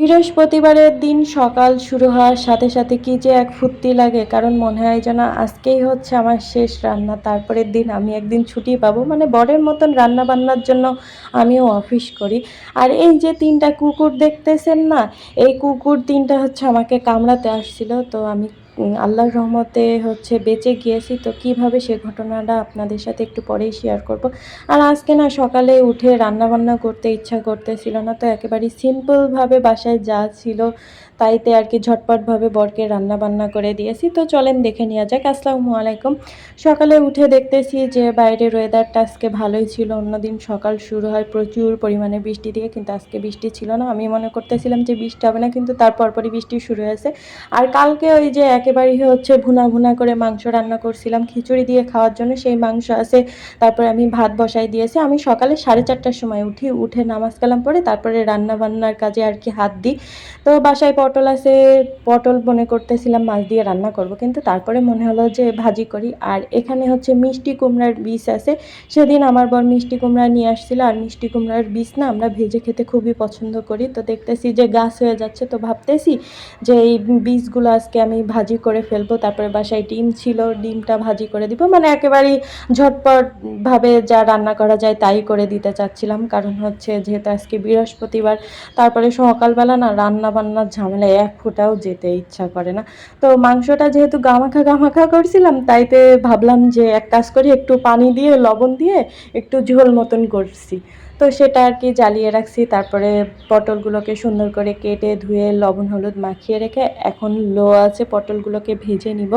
বৃহস্পতিবারের দিন সকাল শুরু হওয়ার সাথে সাথে কি যে এক ফুর্তি লাগে, কারণ মনে হয় যেন আজকেই হচ্ছে আমার শেষ রান্না, তারপরের দিন আমি একদিন ছুটি পাবো। মানে বরের মতন রান্না বান্নার জন্য আমিও অফিস করি। আর এই যে তিনটা কুকুর দেখতেছেন না, এই কুকুর তিনটা হচ্ছে আমাকে কামড়াতে আসছিল, তো আমি আল্লাহর রহমতে হচ্ছে বেঁচে গিয়েছি। তো কীভাবে সে ঘটনাটা আপনাদের সাথে একটু পরেই শেয়ার করব? আর আজকে না সকালে উঠে রান্না বান্না করতে ইচ্ছা করতেছিল না, তো একেবারেই সিম্পলভাবে বাসায় যা ছিল তাইতে আর কি ঝটপটভাবে বরকে রান্না বান্না করে দিয়েছি। তো চলেন দেখে নেওয়া যাক। আসসালামু আলাইকুম। সকালে উঠে দেখতেছি যে বাইরের ওয়েদারটা আজকে ভালোই ছিল। অন্যদিন সকাল শুরু হয় প্রচুর পরিমাণে বৃষ্টি দিয়ে, কিন্তু আজকে বৃষ্টি ছিল না। আমি মনে করতেছিলাম যে বৃষ্টি হবে না, কিন্তু তারপর পরই বৃষ্টি শুরু হয়েছে। আর কালকে ওই যে একেবারেই হচ্ছে ভুনা ভুনা করে মাংস রান্না করছিলাম। খিচুড়ি দিয়ে খাওয়ার জন্য সেই মাংস আছে, তারপরে আমি ভাত বসাই দিয়েছি। আমি সকালে সাড়ে চারটার সময় উঠি, উঠে নামাজ কালাম পরে তারপরে রান্না বান্নার কাজে আর কি হাত দিই। তো বাসায় পটল আছে, পটল মনে করতেছিলাম মাছ দিয়ে রান্না করব, কিন্তু তারপরে মনে হলো যে ভাজি করি। আর এখানে হচ্ছে মিষ্টি কুমড়ার বীজ আছে। সেদিন আমার বর মিষ্টি কুমড়া নিয়ে আসছিল, আর মিষ্টি কুমড়ার বীজ না আমরা ভেজে খেতে খুবই পছন্দ করি। তো দেখতেছি যে গাছ হয়ে যাচ্ছে, তো ভাবতেছি যে এই বীজগুলো আজকে আমি ভাজি করে ফেলব, তারপরে বাসায় ডিম ছিল, ডিমটা ভাজি করে দিব। মানে একেবারেই ঝটপটভাবে যা রান্না করা যায় তাই করে দিতে চাচ্ছিলাম। কারণ হচ্ছে যেহেতু আজকে বৃহস্পতিবার, তারপরে সকালবেলা না রান্না বান্নার ঝামেলা এক ফোঁটাও যেতে ইচ্ছা করে না। তো মাংসটা যেহেতু গামাখা গামাখা করছিলাম, তাইতে ভাবলাম যে এক কাজ করি, একটু পানি দিয়ে, লবণ দিয়ে একটু ঝোল মতন করছি। তো সেটা আর কি জ্বালিয়ে রাখছি। তারপরে পটলগুলোকে সুন্দর করে কেটে ধুয়ে লবণ, হলুদ মাখিয়ে রেখে এখন লো আছে পটলগুলোকে ভেজে নিব।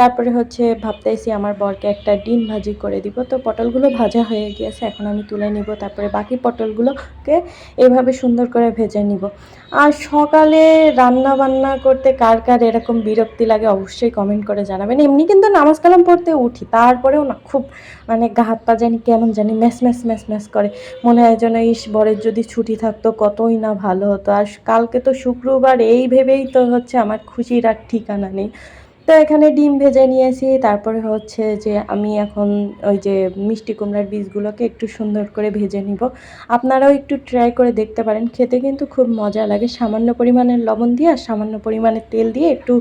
তারপরে হচ্ছে ভাবতেছি আমার বরকে একটা ডিম ভাজি করে দিব। তো পটলগুলো ভাজা হয়ে গিয়েছে, এখন আমি তুলে নিব। তারপরে বাকি পটলগুলোকে এভাবে সুন্দর করে ভেজে নিব। আর সকালে রান্না বান্না করতে কার কার এরকম বিরক্তি লাগে অবশ্যই কমেন্ট করে জানাবেন। এমনি কিন্তু নামাজ কালাম পড়তে উঠি, তারপরেও না খুব মানে গা হাত পা জানি কেমন জানি ম্যাস ম্যাস ম্যাস ম্যাস করে। মনে হয় যেন বরের যদি ছুটি থাকতো কতই না ভালো হতো। আর কালকে তো শুক্রবার, এই ভেবেই তো হচ্ছে আমার খুশির আর ঠিকানা নেই। তো এখানে ডিম ভেজে নিয়েছি। তারপরে হচ্ছে যে আমি এখন ওই যে মিষ্টি কুমড়ার বীজগুলোকে একটু সুন্দর করে ভেজে নিব। আপনারাও একটু ট্রাই করে দেখতে পারেন। খেতে কিন্তু খুব মজা লাগে। সামান্য পরিমাণের লবণ দিয়ে আর সামান্য পরিমাণের তেল দিয়ে একটু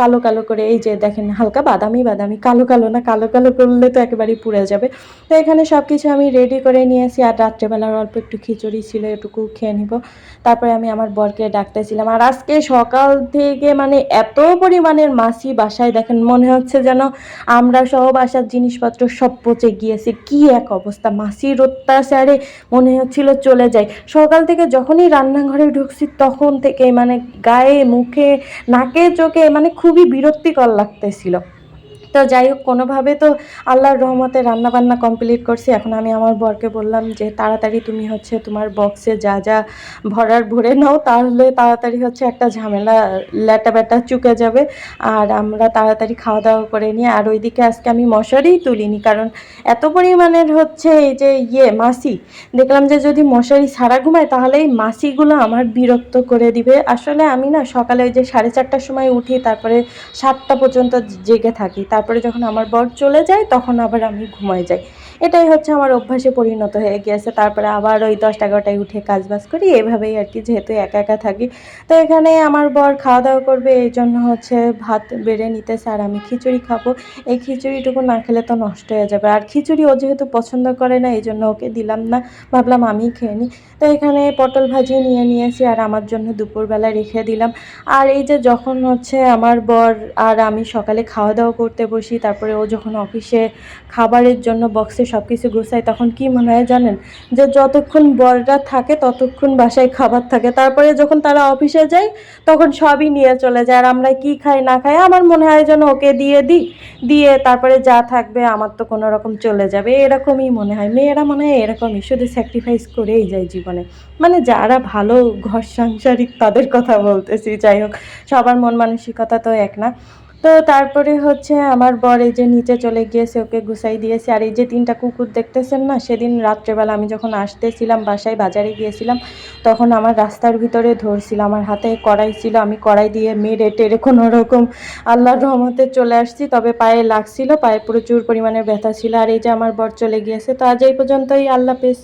কালো কালো করে এই যে দেখেন হালকা বাদামি বাদামি, কালো কালো না, কালো কালো করলে তো একেবারেই পুড়ে যাবে। তো এখানে সব কিছু আমি রেডি করে নিয়েছি আর রাত্রেবেলার অল্প একটু খিচুড়ি ছিল এটুকু খেয়ে নিব। তারপরে আমি আমার বরকে ডাকতেছিলাম, আর আজকে সকাল থেকে মানে এত পরিমাণের মাছি বাসায় দেখেন মনে হচ্ছে যেন আমরা সহ বাসার জিনিসপত্র সব পচে গিয়েছে। কি এক অবস্থা। মাসির অত্যাচারে মনে হচ্ছিল চলে যায় সকাল থেকে যখনই রান্নাঘরে ঢুকছি, তখন থেকে মানে গায়ে, মুখে, নাকে, চোখে মানে খুবই বিরক্তিকর লাগতেছিল। তো যাই হোক, কোনোভাবে তো আল্লাহর রহমতে রান্না বান্না কমপ্লিট করছি। এখন আমি আমার বরকে বললাম যে, তাড়াতাড়ি তুমি হচ্ছে তোমার বক্সে যা যা ভরার ভরে নাও, তাহলে তাড়াতাড়ি হচ্ছে একটা ঝামেলা, ল্যাটা ব্যাটা চুকে যাবে। আর আমরা তাড়াতাড়ি খাওয়া দাওয়া করে নিই আর ওইদিকে আজকে আমি মশারিই তুলিনি, কারণ এত পরিমাণের হচ্ছে এই যে ইয়ে মাসি দেখলাম যে যদি মশারি ছাড়া ঘুমায়, তাহলে এই মাসিগুলো আমার বিরক্ত করে দিবে। আসলে আমি না সকালে ওই যে সাড়ে চারটার সময় উঠি, তারপরে সাতটা পর্যন্ত জেগে থাকি। তারপরে যখন আমার বর চলে যায় তখন আবার আমি ঘুমাই যাই। এটাই হচ্ছে আমার অভ্যাসে পরিণত হয়ে গিয়েছে। তারপরে আবার ওই দশটা এগারোটায় উঠে কাজ বাজ করি, এভাবেই আর কি, যেহেতু একা একা থাকি। তো এখানে আমার বর খাওয়া দাওয়া করবে, এই জন্য হচ্ছে ভাত বেড়ে নিতেছে আর আমি খিচুড়ি খাব। এই খিচুড়িটুকু না খেলে তো নষ্ট হয়ে যাবে। আর খিচুড়ি ও যেহেতু পছন্দ করে না, এই জন্য ওকে দিলাম না। ভাবলাম আমি খেয়ে নিই। তো এখানে পটল ভাজি নিয়ে নিয়েছি আর আমার জন্য দুপুরবেলা রেখে দিলাম। আর এই যে যখন হচ্ছে আমার বর আর আমি সকালে খাওয়া দাওয়া করতে বসি, তারপরে ও যখন অফিসে খাবারের জন্য বক্সে সব কিছু গুছায় তখন কি মনে হয় জানেন? যে যতক্ষণ বররা থাকে, ততক্ষণ বাসায় খাবার থাকে। তারপরে যখন তারা অফিসে যায়, তখন সবই নিয়ে চলে যায়। আর আমরা কি খাই, না খাই, আমার মনে হয় যেন ওকে দিয়ে দিই। দিয়ে তারপরে যা থাকবে, আমার তো কোনো রকম চলে যাবে। এরকমই মনে হয়। মেয়েরা মনে হয় এরকমই, শুধু স্যাক্রিফাইস করেই যায় জীবনে। মানে যারা ভালো ঘর সাংসারিক, তাদের কথা বলতেছি। যাই হোক, সবার মন মানসিকতা তো এক না। তো তারপরে হচ্ছে আমার বর এই যে নিচে চলে গিয়েছে, ওকে গুছাই দিয়েছে। আর এই যে তিনটা কুকুর দেখতেছেন না, সেদিন রাত্রেবেলা আমি যখন আসতেছিলাম, বাসায় বাজারে গিয়েছিলাম, তখন আমার রাস্তার ভিতরে ধরছিল, আমার হাতে কড়াই ছিল, আমি কড়াই দিয়ে মেরে টেরে কোনো রকম আল্লাহর রহমতে চলে আসছি। তবে পায়ে লাগছিল, পায়ে প্রচুর পরিমাণে ব্যথা ছিল, আর এই যে আমার বর চলে গিয়েছে, তো আজ এই পর্যন্তই, আল্লাহ পেস